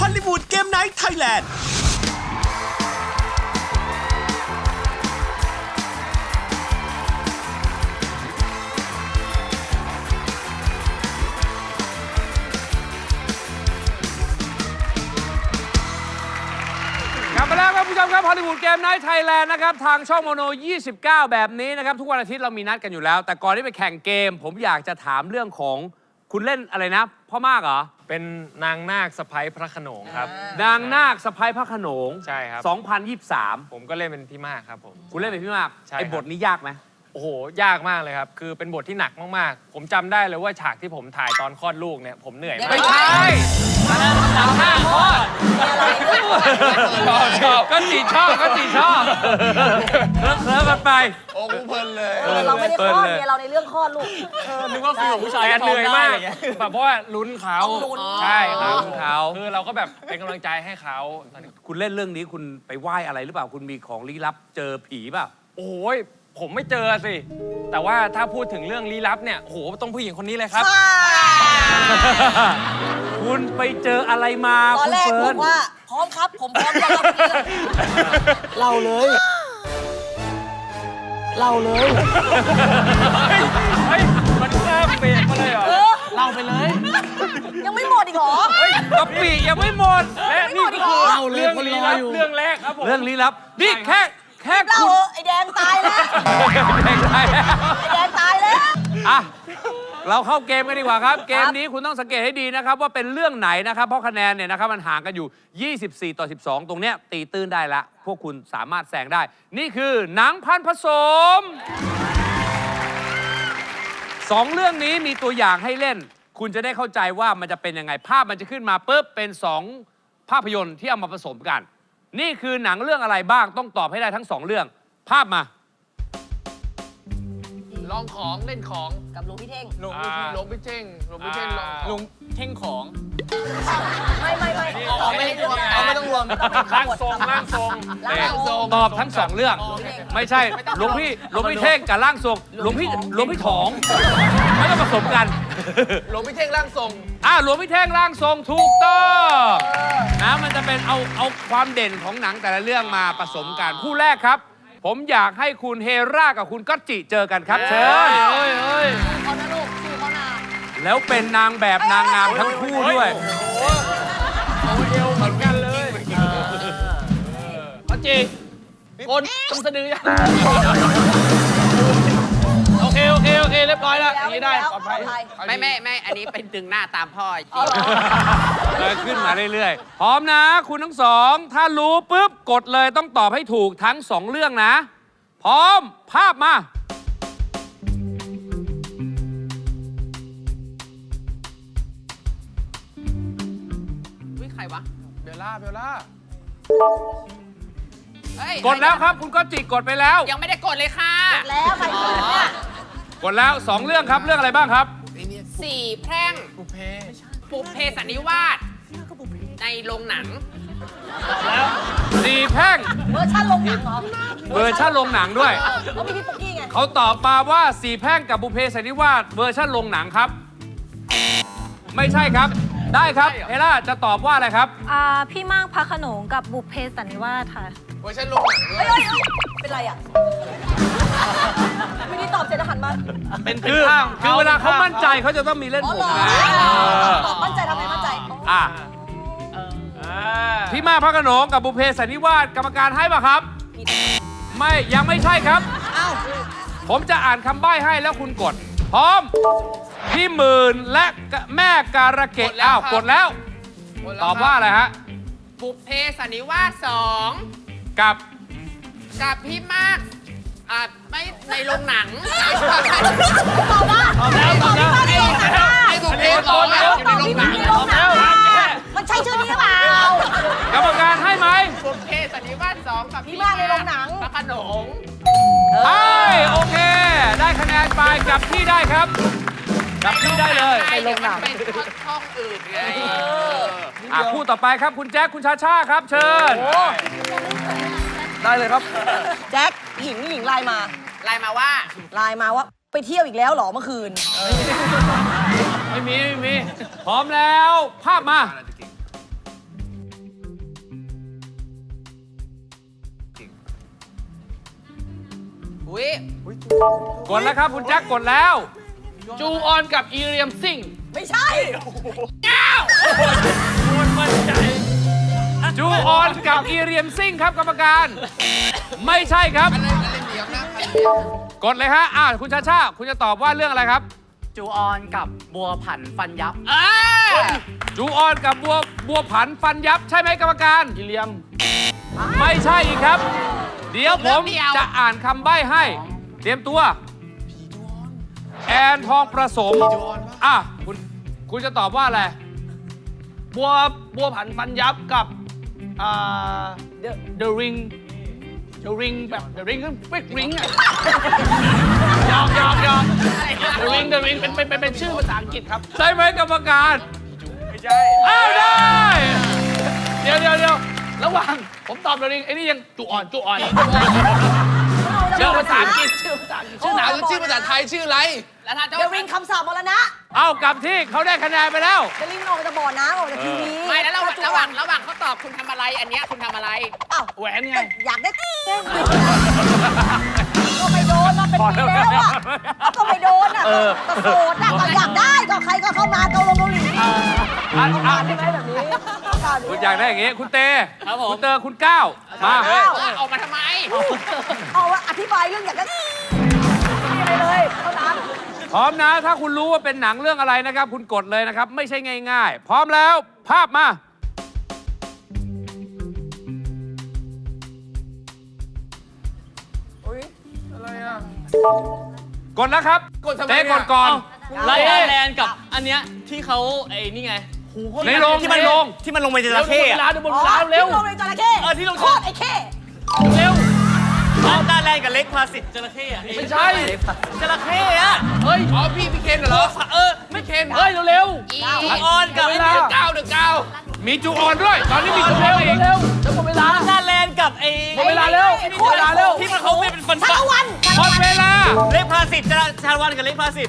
ฮอลลีวูดเกมไนท์ไทยแลนด์กลับมาแล้วครับผู้ชมครับฮอลลีวูดเกมไนท์ไทยแลนด์นะครับ ทางช่องโมโน 29 แบบนี้นะครับ ทุกวันอาทิตย์เรามีนัดกันอยู่แล้ว แต่ก่อนที่ไปแข่งเกม ผมอยากจะถามเรื่องของคุณเล่นอะไรนะพ่อมากเหรอ เป็นนางนาคสะพ้ยพระโขนงครับ นางนาคสะพ้ายพระโขนงใช่ครับ 2023 ผมก็เล่นเป็นพี่มากครับผม คุณเล่นเป็นพี่มากใช่ไอ้ครับบทนี้ยากไหมโอ้โห ยากมากเลยครับ คือเป็นบทที่หนักมากๆ ผมจำได้เลยว่าฉากที่ผมถ่ายตอนคลอดลูกเนี่ย ผมเหนื่อยมาก ไม่ใช่หนังหน้าคลอด ชอบชอบก็จีชอบก็จีชอบเคลิ้มเลิ้มกันไปโอ้กูเพลินเลยเออเราไม่ได้คลอดเนี่ยเราในเรื่องคลอดลูกนึกว่าฟิลผู้ชายเหนื่อยมากแบบเพราะว่าลุ้นเขาใช่ครับลุ้นเขาคือเราก็แบบเป็นกำลังใจให้เขาคุณเล่นเรื่องนี้คุณไปไหว้อะไรหรือเปล่าคุณมีของลี้ลับเจอผีเปล่าโอ้ยผมไม่เจอสิ แต่ว่าถ้าพูดถึงเรื่องลี้ลับเนี่ยโหต้องผู้หญิงคนนี้เลยครับ คุณไปเจออะไรมาตอนแรกเฟิบอนกว่า ร้อมครับ ผมพร้อมจะรับเรื่องเราเลย เราเลย เฮ้ยมันข้ามเบรกมาเลยเหรอ เออเราไปเลย ยังไม่หมดอีกเหรอกะปิยังไม่หมด และนี่ก็คือเล่าเลยเรื่องคนรอลี้ลับอยู่ เรื่องแรกครับผม เรื่องลี้ลับ นี่แค่แค่เล่าคุณเออไอแดงตายแล้วแข่งได้แล้วไอแดงตายแล้ว อะ เราเข้าเกมกันดีกว่าครับ เกมนี้คุณต้องสังเกตให้ดีนะครับ ว่าเป็นเรื่องไหนนะครับ เพราะคะแนนเนี่ยนะครับมันห่างกันอยู่ 24 ต่อ 12 ตรงเนี้ยตีตื้นได้ละ พวกคุณสามารถแซงได้ นี่คือหนังพันธุ์ผสมสองเรื่องนี้มีตัวอย่างให้เล่น คุณจะได้เข้าใจว่ามันจะเป็นยังไงภาพมันจะขึ้นมาปุ๊บเป็นสองภาพยนตร์ที่เอามาผสมกัน นี่คือหนังเรื่องอะไรบ้างต้องตอบให้ได้ทั้งสองเรื่อง ภาพมา ลองของเล่นของกับลุงพี่เท่ง หลวงหลวงพี่เจ้งหลวงพี่เจ้งลอง ลุงเท่งของ ไม่ไม่ไม่เอาไม่รวมเอาไม่ต้องรวม ร่างทรงร่างทรง ร่างทรง ตอบทั้งสองเรื่อง ไม่ใช่หลวงพี่หลวงพี่เท่งกับร่างทรงหลวงพี่หลวงพี่ถองไม่ต้องผสมกัน หลวงพี่เท่งร่างทรง อะหลวงพี่เท่งร่างทรงถูกต้องนะมันจะเป็นเอาเอาความเด่นของหนังแต่ละเรื่องมาผสมกันคู่แรกครับ ผมอยากให้คุณเฮรากับคุณกัจจิเจอกันครับเชิญเฮ้ยเฮ้ยเขานะลูกชื่อเขานาแล้วเป็นนางแบบนางงามทั้งคู่ด้วย เอาเอวเหมือนกันเลยพระจีคนต้องสะดือยังโอเคโอเคโอเคเรียบร้อยแล้วอย่างนี้ได้ปลอดภัย ไม่ไม่ไม่ อันนี้เป็นดึงหน้าตามพ่อเอาเหร อเลยขึ้นมาเรื่อยๆ พร้อมนะ คุณทั้งสอง ถ้ารู้ปุ๊บกดเลยต้องตอบให้ถูกทั้งสองเรื่องนะ พร้อมภาพมาอุ้ยใครวะ เบลล่า เบลล่า เฮ้ยกดแล้วครับ คุณก็จิกดไปแล้ว ยังไม่ได้กดเลยค่ะแล้วใครเกิดเนี่ยกดแล้วสองเรื่องครับเรื่องอะไรบ้างครับ สี่แพร่งบุพเพ ปุเพสันนิวาส ในโรงหนัง สี่แพร่งเวอร์ชันลงหนังเหรอเวอร์ชันลงหนังด้วย เขามีพี่ปุ๊กกี้ไงเขาตอบมาว่าสี่แพร่งกับบุพเพสันนิวาสเวอร์ชันลงหนังครับ ไม่ใช่ครับ ได้ครับเฮล่าจะตอบว่าอะไรครับ อ่าพี่มากพระโขนงกับบุพเพสันนิวาสค่ะ เวอร์ชันลงหนังด้วเฮ้ยยเฮ้ยเฮ้ยเป็นไรอะไม่ได้ตอบเสร็จแล้วหันมาเป็นเป็นคือข้างคือเวลาเขามั่นใจเขาจะต้องมีเล่นอ๋อผมเหรอนะเออตอบมั่นใจทำไมมั่นใจ อ๋ออะอ่าพี่มาพระโขนงกับบุพเพสันนิวาสกรรมการให้ป่ะครับ ไม่ยังไม่ใช่ครับ ผมจะอ่านคำใบ้ให้แล้วคุณกด พร้อม พี่หมื่นและแม่การะเกดอ้าวกดแล้ว ตอบว่าอะไรฮะปุเพสันนิวาสสองกับกับพี่มาก อ่าไม่ในโรงหนังตอบว่าตอบแล้วตอบแล้วไอ้ไอ้บุพเพตอนแล้วอยู่ในโรงหนังในโรงหนังมันใช่ชื่อนี้หรือเปล่ากรรมการให้ไหมปุเพสันนิวาสสองกับพี่มาในโรงหนังพระโขนงให้โอเค ได้คะแนนไปกลับที่ได้ครับกลับที่ได้เลยในโรงหนังเป็นช่องอื่นไงอะคู่ต่อไปครับคุณแจ็คคุณชาชาครับ เชิญได้เลยครับ แจ็ค หญิงหญิงไลน์มาไลน์มาว่าไลน์มาว่าไปเที่ยวอีกแล้วหรอเมื่อคืน ไม่มีไม่มีพร้อมแล้ว ภาพมา อุ้ยกดแล้วครับคุณแจ็คกดแล้ว จูออนกับอีเรียมซิงไม่ใช่ เก้ามันใจ จูออนกับอีเรียมซิงครับกรรมการ ไม่ใช่ครับ กดเลยฮะอ่าคุณชาชาคุณจะตอบว่าเรื่องอะไรครับ จูออนกับบัวผันฟันยับจูออนกับบัวบัวผันฟันยับใช่ไหมกรรมการอีเรียม ไม่ใช่อีกครับ เดี๋ยวผมจะอ่านคำใบ้ให้ เตรียมตัว แอนทองประสมอะคุณคุณจะตอบว่าอะไร บัวบัวผันฟันยับกับอ่า The The Ring The Ring แบบ The Ring คือ Big Ring อะหยอกหยอกหยอก The Ring The Ring เป็นเป็นเป็นเป็นชื่อภาษาอังกฤษครับ ใช่ไหมกรรมการไม่ใช่อ้าวได้ เดี๋ยวเดี๋ยวเดี๋ยวระหว่างผมตอบ The Ring ไอ้นี่ยังจูออนจูออนชื่อภาษาอังกฤษชื่อภาษาอังกฤษชื่อหนังชื่อภาษาไทยชื่ออะไร แล้วถ้าเจ้าเดวินคำสาปมรณะเอากลับที่เขาได้คะแนนไปแล้ว เดวินมันออกมาจากบ่อน้ำออกมาจากทีวีไม่แล้วระหว่างระหว่างระหว่างเขาตอบคุณทำอะไรอันเนี้ยคุณทำอะไรอ้าวแหวนไงอยากได้เต้นก็ไม่โดนมาเป็นปีแล้วอะก็ไม่โดนอะก็โสดอะก็อยากได้ก็ใครก็เข้ามาเกาลงเกาหลีอันอันใช่ไหมแบบนี้คุณอยากได้อย่างงี้ คุณเตครับผมคุณเตอคุณก้าวมาเออออกมาทำไมเอาว่าอธิบายเรื่องอยากได้ไม่มีอะไรเลยเท่านั้น พร้อมนะ ถ้าคุณรู้ว่าเป็นหนังเรื่องอะไรนะครับ คุณกดเลยนะครับ ไม่ใช่ง่ายๆ พร้อมแล้วภาพมากดแล้วครับกดทำไมเต้เนี่ยกดก่อน ไลออนแลนด์กับอันเนี้ยที่เขาไอ้นี่ไงในโรงที่มันในโรงที่มันลงไปในจเร็วระเวเข้ลาอะดูบนเวลาเร็ว ที่ลงในจระเข้เออที่ลง โคตรไอ้เข้ เร็วล อตาแลนด์กับเล็กพาสิตจระเข้อะไม่ใช่จระเข้อะเฮ้ยอ๋อพี่พี่เคนเหรอเออไม่เคนเฮ้ยเร็วอีจูออนกับเวลาเก้าเดือเก้ามีจูออนด้วย ตอนนี้มีจูอเร็อวนอีกเร็วจะหมดเวลาลอตาแลนด์กับไอ้หมดเวลาเร็วหมดเวลาเร็วที่มันเขาเป็นฟันชาฟัละนวันหมดเวลาเล็กพาสิตจระชาละวันกับเล็กพาสิต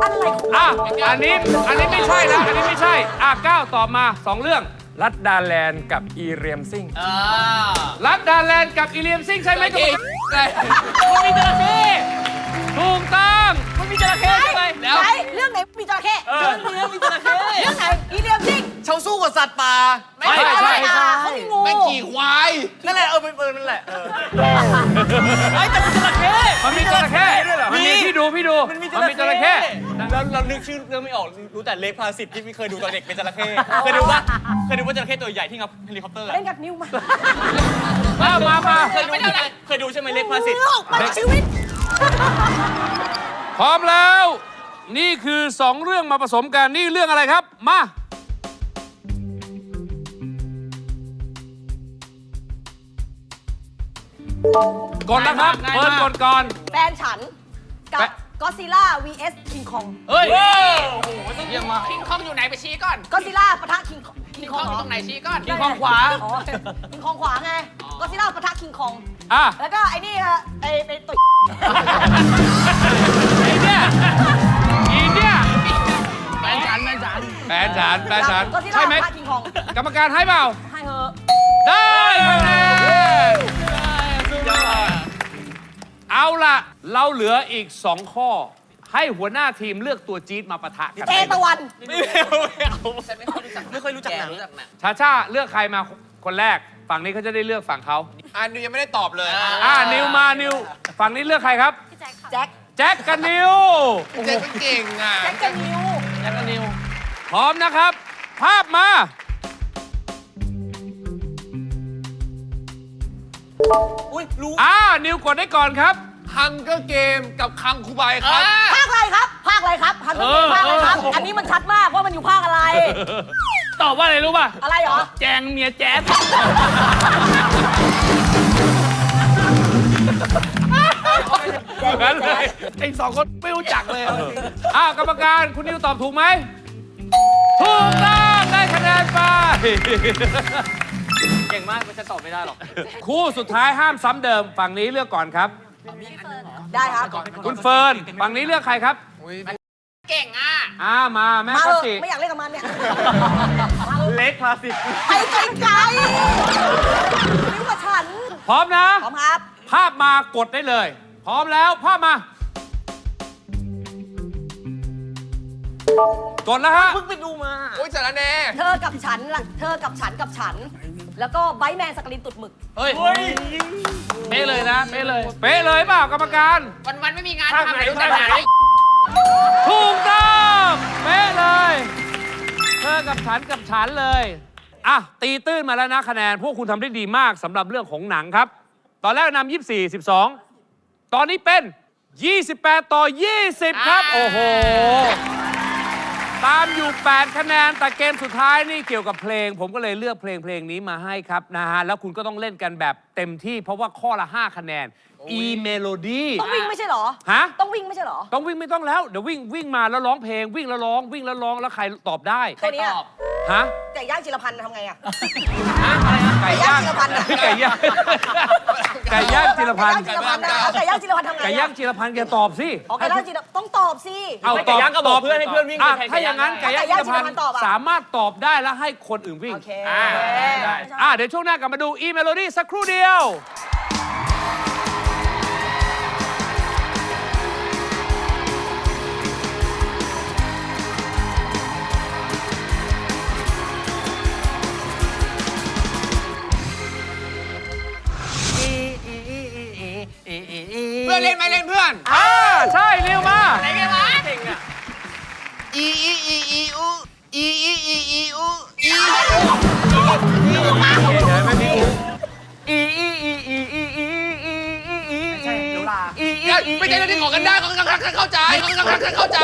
อะไรของอะอันนี้อันนี้ไม่ใช่แล้วอันนี้ไม่ใช่อะก้าวตอบมาสองเรื่อง รัดดาแลนด์กับอีเรียมซิงอ่ารัดดาแลนด์กับอิเลียมซิงใช่ไหมเอ๊ะมันมีจระเข้ถูกต้องมันมีจระเข้ใช่ไหมแล้วไหนเรื่องไหนมีจระเข้เรื่องนี้มีจระเข้เรื่องไหนอีเดียมซิงเขาสู้กับสัตว์ป่าไม่ใช่ใช่ใช่เขามีงูไม่ขี่ควายนั่นแหละเออเป็นเออนั่นแหละเออไอ้แต่เป็นจระเข้มันมีจระเข้มันมีพี่ดูพี่ดูมันมีจมันระมีจเข้ ระเข้เราเรานึกชื่อเรื่องไม่ออกรู้แต่เล็กพาสิตที่พี่เคยดูตอนเด็กเป็นจระเข้เคยดูว่าเคยดูว่าจระเข้ตัวใหญ่ที่งับเฮลิคอปเตอร์อะเล่นกับนิ้วมามามามาเคยดูใช่ไหมเคยดูใช่ไหมเล็กพาสิตออกมาจากชีวิต พร้อมแล้ว นี่คือสองเรื่องมาผสมกันนี่เรื่องอะไรครับ มา กดแล้วครับง่ายมากเปิดกดก่อน แฟนฉัน กับแฟนก็ซิล่า vs คิงคองเฮ้ยเยี่ยมมาก คิงคองอยู่ไหนไปชี้ก่อน ก็ซิล่าปะทะคิงคิคิงงคคอองงอยู่ตรงไหนชี้ก่อน คิงคองขวาอ๋อคิงคองขวาไงก็ซิล่าปะทะคิงคอง อะแล้วก็ไอ้นี่ฮะไอ้ไอ้ตุ๋ยไอ้เนี่ยอีเนี่ยแฟนฉันแฟนฉันแฟนฉันแฟนฉันก็ซิล่าใช่ไหมปะทะคิงคองกรรมการให้เปล่า ให้เถอะได้คะแนนเอาล่ะ เราเหลืออีก 2 ข้อ ให้หัวหน้าทีมเลือกตัวจี๊ดมาปะทะกันเตตะวันไม่เอาไม่เอาไม่ค่อยรู้จักไม่ค่อยรู้จักหนังชาชาเลือกใครมาคนแรก ฝั่งนี้เขาจะได้เลือกฝั่งเขาอันนี้ยังไม่ได้ตอบเลยอ่านิวมานิว ฝั่งนี้เลือกใครครับพี่แจ็คค่ะแจ็คแจ็คกับนิว เจ๊เก่งอะ แจ็คกับนิวแจ็คกับนิว พร้อมนะครับ ภาพมา อุ้ยรู้ อ่านิวกดได้ก่อนครับ ฮังเกอร์เกมกับคังคูไบครับ ภาคอะไรครับ ภาคอะไรครับฮันเตอร์ภาคอะไรครับ อันนี้มันชัดมากว่ามันอยู่ภาคอะไร ตอบว่าอะไรรู้ป่ะ อะไรเหรอ แจงเมียแจ๊ดงั้นเลยไอ้สองคนไม่รู้จักเลยอ้าวกรรมการคุณนิวตอบถูกไหม ถูกต้องได้คะแนนไป เก่งมากมันจะตอบไม่ได้หรอก คู่สุดท้ายห้ามซ้ำเดิม ฝั่งนี้เลือกก่อนครับ ได้ครับ คุณเฟิร์นฝั่งนี้เลือกใครครับ เก่งอะ อ่ามาแม่มากเถอะจิไม่อยากเล่นกับมันเนี่ย เล็กพาสิตไปไกลไกลนิ้วกับฉัน พร้อมนะ พร้อมครับ ภาพมากดได้เลย พร้อมแล้วภาพมา กดแล้วฮะ เพิ่งไปดูมา โอ้ยสารแน่ เธอกับฉันล่ะ เธอกับฉันกับฉัน แล้วก็ไบท์แมนสักลินตุดหมึก เฮ้ย เป๊ะเลยนะ เป๊ะเลย เป๊ะเลยเปล่ากรรมการ วันวันๆไม่มีงานภาคทำไหนไหนดูภาแต่คหไหนนังถูกต้องเป๊ะเลย เธอกับฉันกับฉันเลย อะ ตีตื้นมาแล้วนะคะแนน พวกคุณทำได้ดีมากสำหรับเรื่องของหนังครับ ตอนแรกนำ24 12 ตอนนี้เป็น 28 ต่อ 20 ครับ โอ้โห ตามอยู่ 8 คะแนน แต่เกมสุดท้ายนี่เกี่ยวกับเพลง ผมก็เลยเลือกเพลงเพลงนี้มาให้ครับนะฮะ แล้วคุณก็ต้องเล่นกันแบบเต็มที่ เพราะว่าข้อละ 5 คะแนน E melody ต้องวิ่งไม่ใช่เหรอ ฮะ ต้องวิ่งไม่ใช่เหรอ ต้องวิ่งไม่ต้องแล้ว เดี๋ยววิ่งวิ่งมาแล้วร้องเพลง วิ่งแล้วร้อง วิ่งแล้วร้อง แล้วใครตอบได้ ตัวเนี้ย ฮะไก่ย่างจิรพันธ์ทำไงอะไก่ย่างไก่ย่างจิรพันธ์อะไก่ย่างไก่ย่างจิรพันธ์ไก่ย่างจิรพันธ์นะเอาไก่ย่างจิรพันธ์ทำไงอะไก่ย่างจิรพันธ์แกตอบสิอ๋อไก่ย่างจิรต้องตอบสิเอาไม่ไก่ย่างก็บอกเพื่อนให้เพื่อนวิ่งอะไปแทนถ้าอย่างนั้นไก่ไก่ย่างย่างจิรพันธ์ไก่ย่างจิรพันธ์ตอบอะสามารถตอบได้แล้วให้คนอื่นวิ่งโอเคอ่าอะเดี๋ยวช่วงหน้ากลับมาดูอีเมโลดี้สักครู่เดียว พื่อนเล่นไหมเล่นเพื่อนอ่าใช่เร็วมา ไหนกันวะอีอีอีอีอูอีอีอีอีอูอีไม่ใช่เรื่องที่ขอกันได้เขาเข้าใจเขาเข้าใจเขาเข้าใจ